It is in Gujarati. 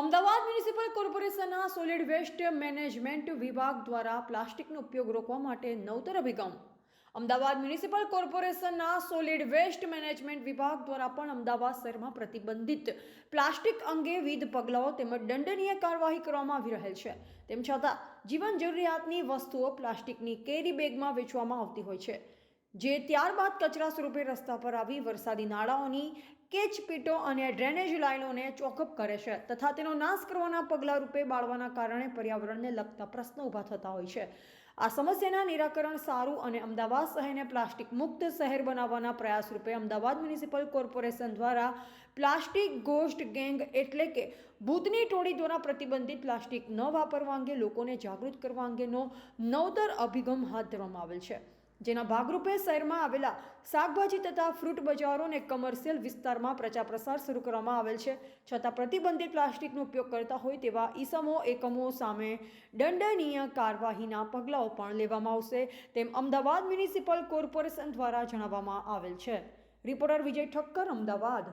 અમદાવાદ મ્યુનિસિપલ કોર્પોરેશનના સોલિડ વેસ્ટ મેનેજમેન્ટ વિભાગ દ્વારા પ્લાસ્ટિકનો ઉપયોગ રોકવા માટે નવતર અભિગમ. અમદાવાદ મ્યુનિસિપલ કોર્પોરેશનના સોલિડ વેસ્ટ મેનેજમેન્ટ વિભાગ દ્વારા પણ અમદાવાદ શહેરમાં પ્રતિબંધિત પ્લાસ્ટિક અંગે વિવિધ પગલાઓ તેમજ દંડનીય કાર્યવાહી કરવામાં આવી રહેલ છે. તેમ છતાં, જીવન જરૂરિયાતની વસ્તુઓ પ્લાસ્ટિકની કેરી બેગમાં વેચવામાં આવતી હોય છે. જે ત્યારબાદ કચરા સ્વરૂપે રસ્તા પર આવી વરસાદી નાળાઓની કેચપીટો અને ડ્રેનેજ લાઇનોને ચોકઅપ કરે છે તથા તેનો નાશ કરવાના પગલાં રૂપે બાળવાના કારણે પર્યાવરણને લગતા પ્રશ્નો ઊભા થતા હોય છે. આ સમસ્યાના નિરાકરણ સારું અને અમદાવાદ શહેરને પ્લાસ્ટિક મુક્ત શહેર બનાવવાના પ્રયાસ રૂપે અમદાવાદ મ્યુનિસિપલ કોર્પોરેશન દ્વારા પ્લાસ્ટિક ગોસ્ટ ગેંગ એટલે કે ભૂતની ટોળી દ્વારા પ્રતિબંધિત પ્લાસ્ટિક ન વાપરવા અંગે લોકોને જાગૃત કરવા અંગેનો નવતર અભિગમ હાથ ધરવામાં આવેલ છે. જેના ભાગરૂપે શહેરમાં આવેલા શાકભાજી તથા ફ્રૂટ બજારો અને કમર્શિયલ વિસ્તારમાં પ્રચાર પ્રસાર શરૂ કરવામાં આવેલ છે. છતાં પ્રતિબંધિત પ્લાસ્ટિકનો ઉપયોગ કરતા હોય તેવા ઈસમો, એકમો સામે દંડનીય કાર્યવાહીના પગલાઓ પણ લેવામાં આવશે તેમ અમદાવાદ મ્યુનિસિપલ કોર્પોરેશન દ્વારા જણાવવામાં આવેલ છે. રિપોર્ટર વિજય ઠક્કર, અમદાવાદ.